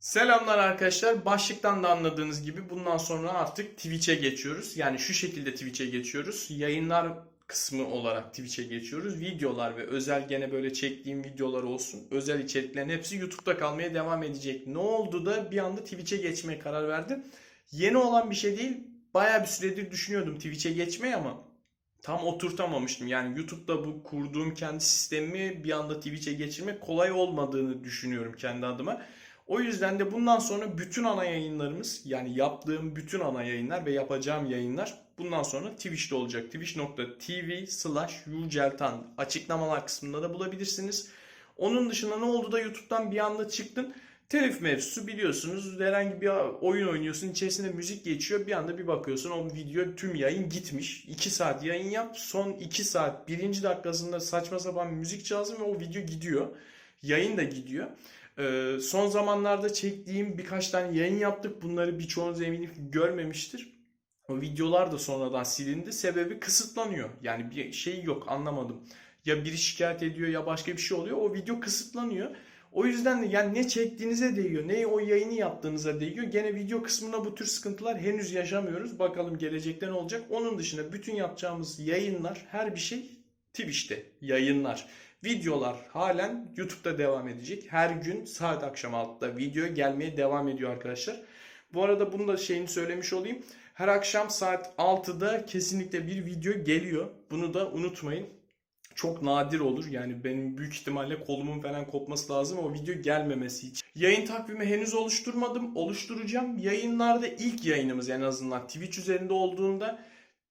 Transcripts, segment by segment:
Selamlar arkadaşlar. Başlıktan da anladığınız gibi bundan sonra artık Twitch'e geçiyoruz. Yani şu şekilde Twitch'e geçiyoruz. Yayınlar kısmı olarak Twitch'e geçiyoruz. Videolar ve özel gene böyle çektiğim videolar olsun. Özel içeriklerin hepsi YouTube'da kalmaya devam edecek. Ne oldu da bir anda Twitch'e geçmeye karar verdim. Yeni olan bir şey değil. Baya bir süredir düşünüyordum Twitch'e geçmeyi ama tam oturtamamıştım. Yani YouTube'da bu kurduğum kendi sistemimi bir anda Twitch'e geçirmek kolay olmadığını düşünüyorum kendi adıma. O yüzden de bundan sonra bütün ana yayınlarımız yani yaptığım bütün ana yayınlar ve yapacağım yayınlar bundan sonra Twitch'te olacak. Twitch.tv slash Yüceltan açıklamalar kısmında da bulabilirsiniz. Onun dışında ne oldu da YouTube'dan bir anda çıktın. Telif mevzusu biliyorsunuz herhangi bir oyun oynuyorsun içerisinde müzik geçiyor bir anda bir bakıyorsun o video tüm yayın gitmiş. 2 saat yayın yap son 2 saat birinci dakikasında saçma sapan müzik çalsın ve o video gidiyor. Yayın da gidiyor. Ee, son zamanlarda çektiğim birkaç tane yayın yaptık. Bunları birçoğunuz eminim görmemiştir. O videolar da sonradan silindi. Sebebi kısıtlanıyor. Yani bir şey yok anlamadım. Ya biri şikayet ediyor ya başka bir şey oluyor. O video kısıtlanıyor. O yüzden de yani ne çektiğinize değiyor, ne o yayını yaptığınıza değiyor. Gene video kısmında bu tür sıkıntılar henüz yaşamıyoruz. Bakalım gelecekte ne olacak. Onun dışında bütün yapacağımız yayınlar, her bir şey Twitch'te yayınlar. Videolar halen YouTube'da devam edecek. Her gün saat akşam 6'da video gelmeye devam ediyor arkadaşlar. Bu arada bunu da şeyini söylemiş olayım. Her akşam saat 6'da kesinlikle bir video geliyor. Bunu da unutmayın. Çok nadir olur. Yani benim büyük ihtimalle kolumun falan kopması lazım o video gelmemesi için. Yayın takvimi henüz oluşturmadım. Oluşturacağım. Yayınlarda ilk yayınımız en azından Twitch üzerinde olduğunda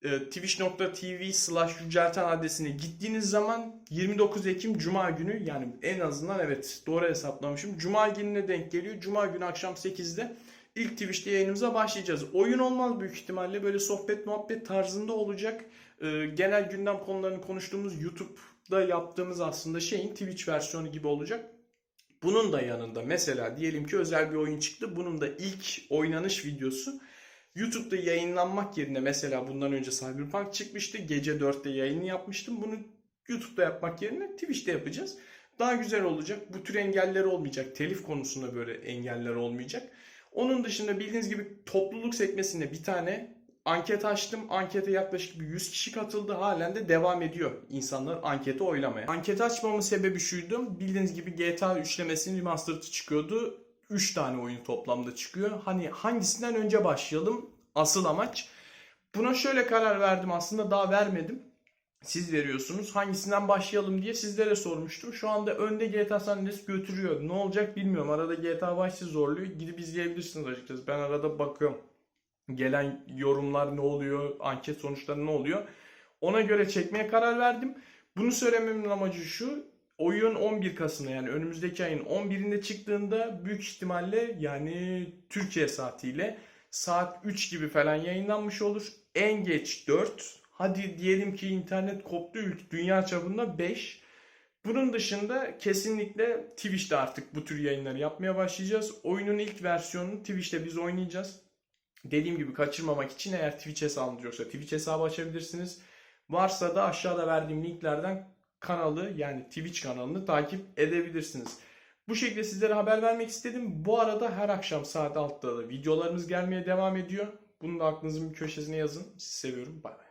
twitch.tv slash yücelten adresine gittiğiniz zaman 29 Ekim Cuma günü yani en azından evet doğru hesaplamışım. Cuma gününe denk geliyor. Cuma günü akşam 8'de ilk Twitch'te yayınımıza başlayacağız. Oyun olmaz büyük ihtimalle böyle sohbet muhabbet tarzında olacak. E, genel gündem konularını konuştuğumuz YouTube'da yaptığımız aslında şeyin Twitch versiyonu gibi olacak. Bunun da yanında mesela diyelim ki özel bir oyun çıktı. Bunun da ilk oynanış videosu YouTube'da yayınlanmak yerine mesela bundan önce Cyberpunk çıkmıştı. Gece 4'te yayını yapmıştım. Bunu YouTube'da yapmak yerine Twitch'te yapacağız. Daha güzel olacak. Bu tür engeller olmayacak. Telif konusunda böyle engeller olmayacak. Onun dışında bildiğiniz gibi topluluk sekmesinde bir tane anket açtım. Ankete yaklaşık bir 100 kişi katıldı. Halen de devam ediyor insanlar ankete oylamaya. Anket açmamın sebebi şuydu. Bildiğiniz gibi GTA üçlemesinin remastered'ı çıkıyordu. 3 tane oyun toplamda çıkıyor. Hani hangisinden önce başlayalım? Asıl amaç. Buna şöyle karar verdim aslında daha vermedim. Siz veriyorsunuz. Hangisinden başlayalım diye sizlere sormuştum. Şu anda önde GTA San Andreas götürüyor. Ne olacak bilmiyorum. Arada GTA Vice'i zorluyor. Gidip izleyebilirsiniz açıkçası. Ben arada bakıyorum. Gelen yorumlar ne oluyor? Anket sonuçları ne oluyor? Ona göre çekmeye karar verdim. Bunu söylememin amacı şu oyun 11 Kasım'da yani önümüzdeki ayın 11'inde çıktığında büyük ihtimalle yani Türkiye saatiyle saat 3 gibi falan yayınlanmış olur. En geç 4. Hadi diyelim ki internet koptu dünya çapında 5. Bunun dışında kesinlikle Twitch'te artık bu tür yayınları yapmaya başlayacağız. Oyunun ilk versiyonunu Twitch'te biz oynayacağız. Dediğim gibi kaçırmamak için eğer Twitch hesabınız yoksa Twitch hesabı açabilirsiniz. Varsa da aşağıda verdiğim linklerden kanalı yani Twitch kanalını takip edebilirsiniz. Bu şekilde sizlere haber vermek istedim. Bu arada her akşam saat 6'da da videolarımız gelmeye devam ediyor. Bunu da aklınızın bir köşesine yazın. Sizi seviyorum. Bay bay.